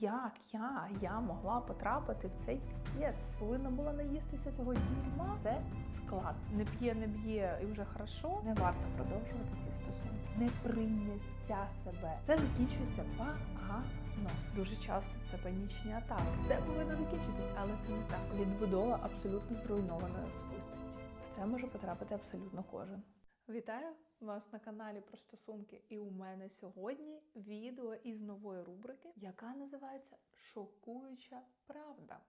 Як я, я могла потрапити в цей п'єць? Повинна була наїстися цього дерьма. Це склад. Не п'є, не б'є і вже хорошо. Не варто продовжувати ці стосунки. Неприйняття себе. Це закінчується погано. Дуже часто це панічні атаки. Все повинно закінчитись, але це не так. Відбудова абсолютно зруйнованої особистості. В це може потрапити абсолютно кожен. Вітаю вас на каналі про стосунки. І у мене сьогодні відео із нової рубрики, яка називається Шокуюча правда.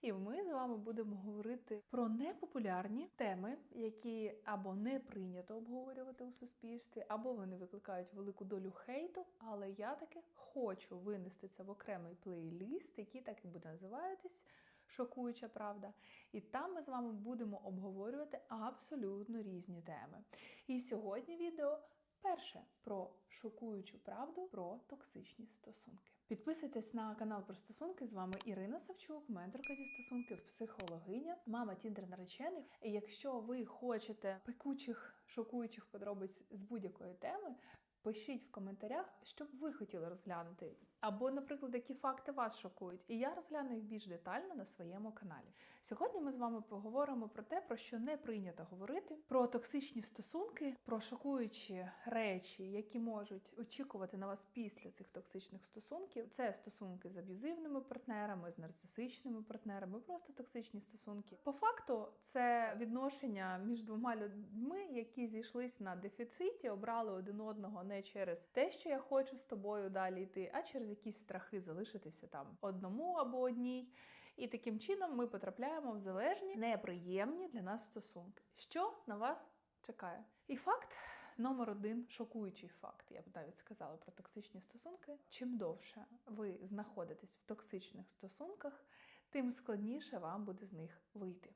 І ми з вами будемо говорити про непопулярні теми, які або не прийнято обговорювати у суспільстві, або вони викликають велику долю хейту. Але я таки хочу винести це в окремий плейліст, який так і буде називатись Шокуюча правда. І там ми з вами будемо обговорювати абсолютно різні теми. І сьогодні відео. Перше про шокуючу правду про токсичні стосунки. Підписуйтесь на канал про стосунки. З вами Ірина Савчук, менторка зі стосунків, психологиня, мама тіндер наречених. І якщо ви хочете пекучих шокуючих подробиць з будь-якої теми, пишіть в коментарях, що б ви хотіли розглянути. Або, наприклад, які факти вас шокують, і я розгляну їх більш детально на своєму каналі. Сьогодні ми з вами поговоримо про те, про що не прийнято говорити: про токсичні стосунки, про шокуючі речі, які можуть очікувати на вас після цих токсичних стосунків. Це стосунки з аб'юзивними партнерами, з нарцисичними партнерами, просто токсичні стосунки. По факту, це відношення між двома людьми, які зійшлись на дефіциті, обрали один одного не через те, що я хочу з тобою далі йти, а через якісь страхи залишитися там одному або одній. І таким чином ми потрапляємо в залежні, неприємні для нас стосунки. Що на вас чекає? І факт номер один шокуючий факт, я б навіть сказала про токсичні стосунки. Чим довше ви знаходитесь в токсичних стосунках, тим складніше вам буде з них вийти.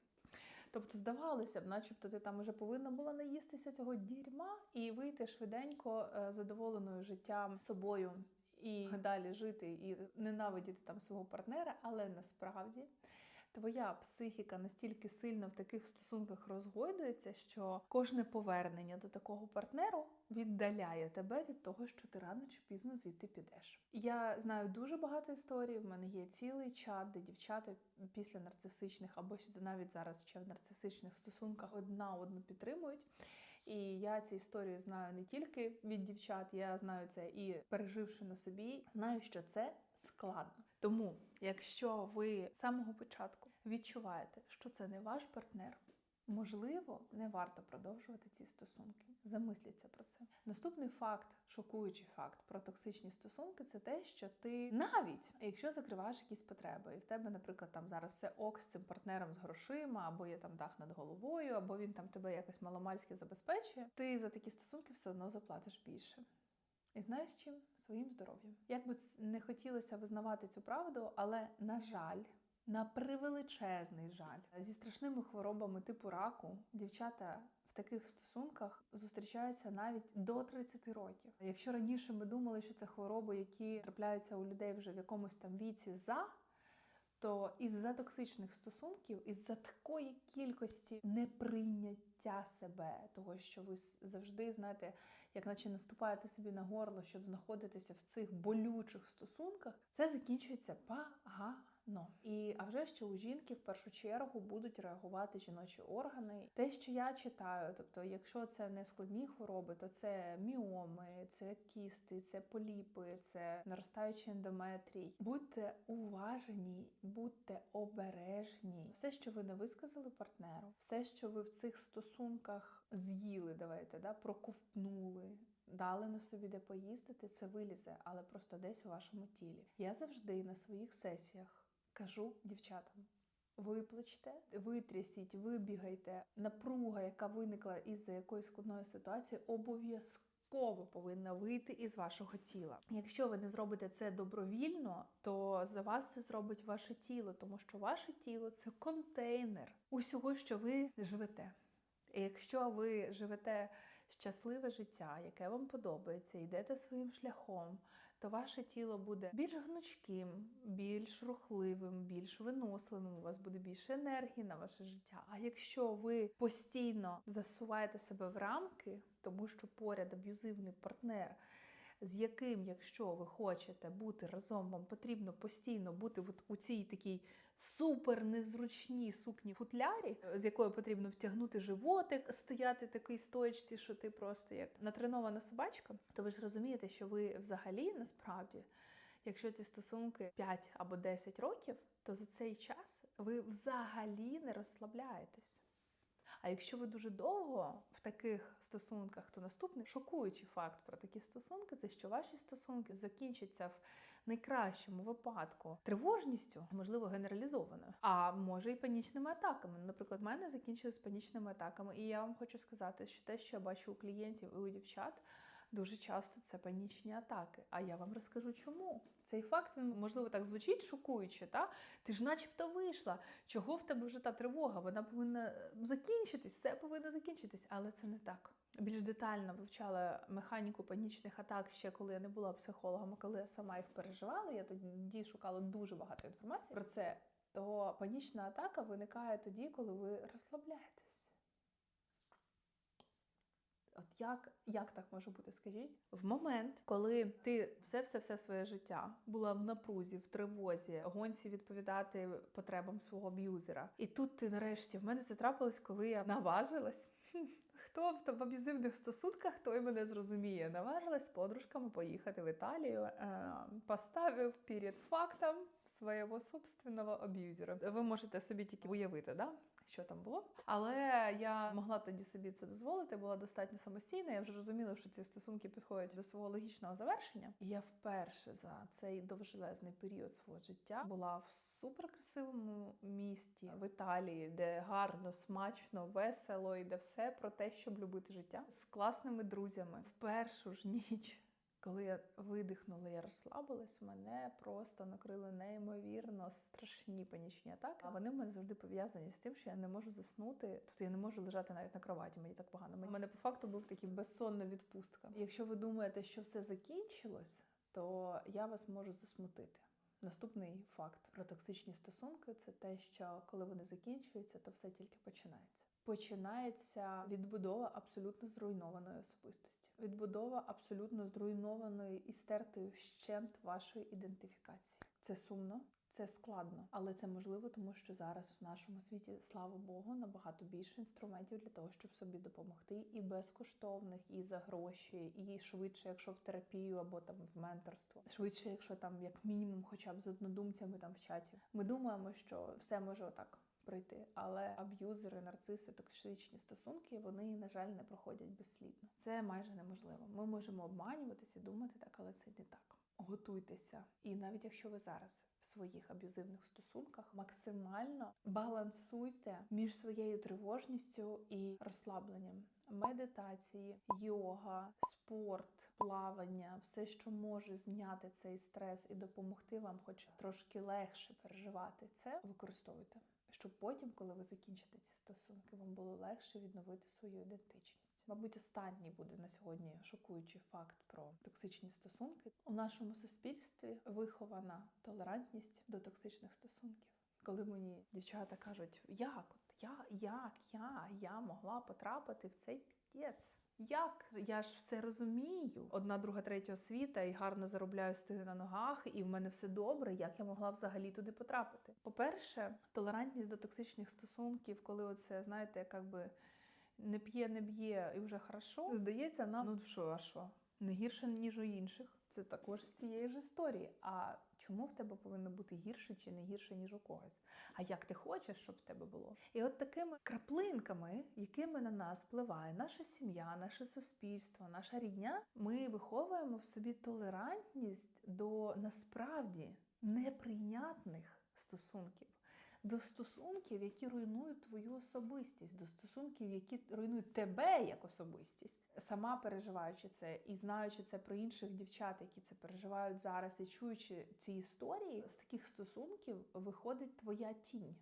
Тобто, здавалося б, начебто ти там вже повинна була наїстися цього дірьма і вийти швиденько е, задоволеною життям собою і далі жити і ненавидіти там свого партнера, але насправді. Твоя психіка настільки сильно в таких стосунках розгойдується, що кожне повернення до такого партнеру віддаляє тебе від того, що ти рано чи пізно звідти підеш. Я знаю дуже багато історій. В мене є цілий чат, де дівчата після нарцисичних або навіть зараз ще в нарцисичних стосунках одна одну підтримують. І я ці історії знаю не тільки від дівчат, я знаю це і переживши на собі, знаю, що це складно. Тому, якщо ви з самого початку відчуваєте, що це не ваш партнер, можливо, не варто продовжувати ці стосунки. Замисліться про це. Наступний факт, шокуючий факт про токсичні стосунки, це те, що ти навіть якщо закриваєш якісь потреби, і в тебе, наприклад, там зараз все ок з цим партнером з грошима, або є там дах над головою, або він там тебе якось маломальськи забезпечує, ти за такі стосунки все одно заплатиш більше. І знаєш чим? Своїм здоров'ям. Як би не хотілося визнавати цю правду, але на жаль, на превеличезний жаль, зі страшними хворобами типу раку дівчата в таких стосунках зустрічаються навіть до 30 років. Якщо раніше ми думали, що це хвороби, які трапляються у людей вже в якомусь там віці за. То із-за токсичних стосунків, із-за такої кількості неприйняття себе, того, що ви завжди знаєте, як наче наступаєте собі на горло, щоб знаходитися в цих болючих стосунках, це закінчується погано. І а вже ще у жінки в першу чергу будуть реагувати жіночі органи. Те, що я читаю, тобто, якщо це не складні хвороби, то це міоми, це кісти, це поліпи, це наростаючий ендометрій. Будьте уважні, будьте обережні. Все, що ви не висказали партнеру, все, що ви в цих стосунках з'їли, давайте да, проковтнули. Дали на собі де поїздити, це вилізе, але просто десь у вашому тілі. Я завжди на своїх сесіях кажу дівчатам: виплачте, витрясіть, вибігайте. Напруга, яка виникла із-за якоїсь складної ситуації, обов'язково повинна вийти із вашого тіла. Якщо ви не зробите це добровільно, то за вас це зробить ваше тіло, тому що ваше тіло це контейнер усього, що ви живете. І якщо ви живете щасливе життя, яке вам подобається, йдете своїм шляхом, то ваше тіло буде більш гнучким, більш рухливим, більш виносливим, у вас буде більше енергії на ваше життя. А якщо ви постійно засуваєте себе в рамки, тому що поряд аб'юзивний партнер, з яким, якщо ви хочете бути разом, вам потрібно постійно бути у цій такій супер незручній сукні футлярі, з якою потрібно втягнути животик, стояти такий стоячці, що ти просто як натренована собачка, то ви ж розумієте, що ви взагалі насправді, якщо ці стосунки 5 або 10 років, то за цей час ви взагалі не розслабляєтесь. А якщо ви дуже довго в таких стосунках, то наступний шокуючий факт про такі стосунки це що ваші стосунки закінчаться в найкращому випадку тривожністю, можливо, генералізованою, а може і панічними атаками. Наприклад, в мене закінчились панічними атаками, і я вам хочу сказати, що те, що я бачу у клієнтів і у дівчат. Дуже часто це панічні атаки. А я вам розкажу, чому цей факт він можливо так звучить шокуюче. Та ти ж, начебто, вийшла. Чого в тебе вже та тривога? Вона повинна е, закінчитись, все повинно закінчитись, але це не так. Більш детально вивчала механіку панічних атак ще коли я не була психологом, а коли я сама їх переживала. Я тоді шукала дуже багато інформації про це. То панічна атака виникає тоді, коли ви розслабляєтесь. От як, як так може бути? Скажіть, в момент, коли ти все все все своє життя була в напрузі, в тривозі, гонці відповідати потребам свого аб'юзера, і тут ти нарешті в мене це трапилось, коли я наважилась. Хто в, в аб'юзивних стосунках, той мене зрозуміє. Наважилась з подружками поїхати в Італію, е, поставив перед фактом свого собственного аб'юзера. Ви можете собі тільки уявити, да? Що там було. Але я могла тоді собі це дозволити, була достатньо самостійна. Я вже розуміла, що ці стосунки підходять до свого логічного завершення. І я вперше за цей довжелезний період свого життя була в суперкрасивому місті в Італії, де гарно, смачно, весело і де все про те, щоб любити життя з класними друзями. В першу ж ніч. Коли я видихнула, я розслабилась, мене просто накрили неймовірно страшні панічні атаки. А вони в мене завжди пов'язані з тим, що я не можу заснути. Тобто я не можу лежати навіть на кроваті. Мені так погано. У мене по факту був такий безсонна відпустка. Якщо ви думаєте, що все закінчилось, то я вас можу засмутити. Наступний факт про токсичні стосунки це те, що коли вони закінчуються, то все тільки починається. Починається відбудова абсолютно зруйнованої особистості, відбудова абсолютно зруйнованої і стертої вщент вашої ідентифікації. Це сумно, це складно, але це можливо, тому що зараз в нашому світі, слава Богу, набагато більше інструментів для того, щоб собі допомогти, і безкоштовних, і за гроші, і швидше, якщо в терапію або там в менторство, швидше, якщо там як мінімум, хоча б з однодумцями там в чаті. Ми думаємо, що все може отак пройти. Але аб'юзери, нарциси, токсичні стосунки вони, на жаль, не проходять безслідно. Це майже неможливо. Ми можемо обманюватися думати так, але це не так. Готуйтеся, і навіть якщо ви зараз в своїх аб'юзивних стосунках максимально балансуйте між своєю тривожністю і розслабленням. Медитації, йога, спорт, плавання, все, що може зняти цей стрес і допомогти вам, хоч трошки легше переживати це, використовуйте щоб потім, коли ви закінчите ці стосунки, вам було легше відновити свою ідентичність. Мабуть, останній буде на сьогодні шокуючий факт про токсичні стосунки. У нашому суспільстві вихована толерантність до токсичних стосунків. Коли мені дівчата кажуть, як от я, як я, я могла потрапити в цей підець. Як я ж все розумію, одна, друга, третя освіта, і гарно заробляю стою на ногах, і в мене все добре. Як я могла взагалі туди потрапити? По-перше, толерантність до токсичних стосунків, коли оце знаєте, якби не п'є, не б'є і вже хорошо, здається, нам ну що, а що? Не гірше ніж у інших. Це також з цієї ж історії. А чому в тебе повинно бути гірше чи не гірше, ніж у когось? А як ти хочеш, щоб в тебе було? І от такими краплинками, якими на нас впливає наша сім'я, наше суспільство, наша рідня, ми виховуємо в собі толерантність до насправді неприйнятних стосунків. До стосунків, які руйнують твою особистість, до стосунків, які руйнують тебе як особистість, сама переживаючи це і знаючи це про інших дівчат, які це переживають зараз, і чуючи ці історії, з таких стосунків виходить твоя тінь.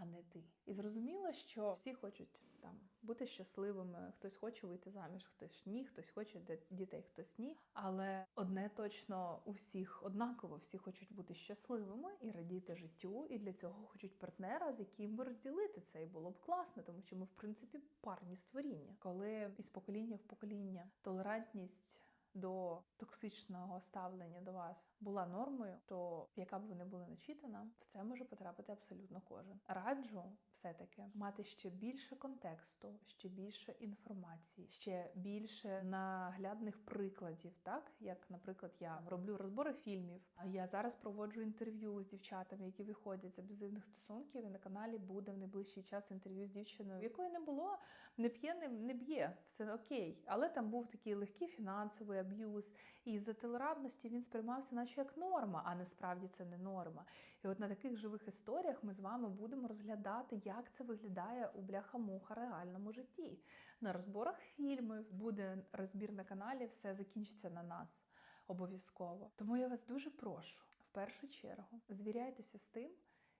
А не ти. І зрозуміло, що всі хочуть там бути щасливими, хтось хоче вийти заміж, хтось ні, хтось хоче дітей, хтось ні. Але одне точно у всіх однаково, всі хочуть бути щасливими і радіти життю, і для цього хочуть партнера, з яким би розділити це. І було б класно, тому що ми, в принципі, парні створіння, коли із покоління в покоління толерантність до токсичного ставлення до вас була нормою, то яка б ви не була начитана, в це може потрапити абсолютно кожен. Раджу все-таки мати ще більше контексту, ще більше інформації, ще більше наглядних прикладів, так як, наприклад, я роблю розбори фільмів. Я зараз проводжу інтерв'ю з дівчатами, які виходять з аб'юзивних стосунків. І на каналі буде в найближчий час інтерв'ю з дівчиною, якої не було, не п'є, не б'є, все окей. Але там був такий легкий фінансовий аб'юз, і за толерантності він сприймався, наче як норма, а насправді це не норма. І от на таких живих історіях ми з вами будемо розглядати, як це виглядає у бляха-муха реальному житті. На розборах фільмів буде розбір на каналі, все закінчиться на нас обов'язково. Тому я вас дуже прошу, в першу чергу, звіряйтеся з тим,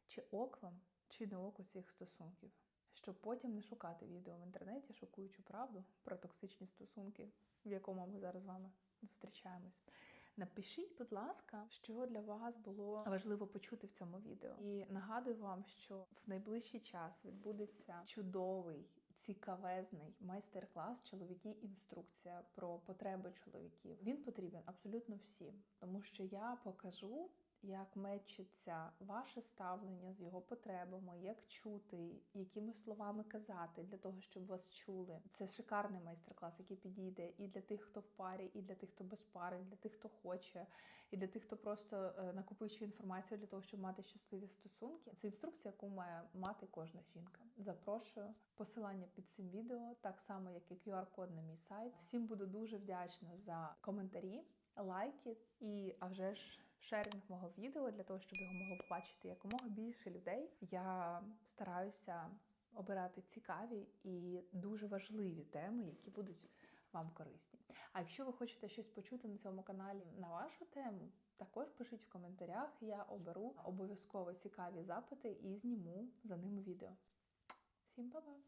чи ок вам, чи не ок у цих стосунків. Щоб потім не шукати відео в інтернеті, шокуючу правду про токсичні стосунки, в якому ми зараз з вами зустрічаємось. Напишіть, будь ласка, що для вас було важливо почути в цьому відео. І нагадую вам, що в найближчий час відбудеться чудовий. Цікавезний майстер-клас чоловіки інструкція про потреби чоловіків. Він потрібен абсолютно всім, тому що я покажу, як мечиться ваше ставлення з його потребами, як чути, якими словами казати для того, щоб вас чули. Це шикарний майстер-клас, який підійде і для тих, хто в парі, і для тих, хто без пари, і для тих, хто хоче, і для тих, хто просто е, накопичує інформацію для того, щоб мати щасливі стосунки. Це інструкція, яку має мати кожна жінка. Запрошую посилання під цим відео, так само як і QR-код на мій сайт. Всім буду дуже вдячна за коментарі, лайки і а вже ж шерінг мого відео для того, щоб його могло побачити якомога більше людей. Я стараюся обирати цікаві і дуже важливі теми, які будуть вам корисні. А якщо ви хочете щось почути на цьому каналі на вашу тему, також пишіть в коментарях. Я оберу обов'язково цікаві запити і зніму за ними відео. Всім па-па!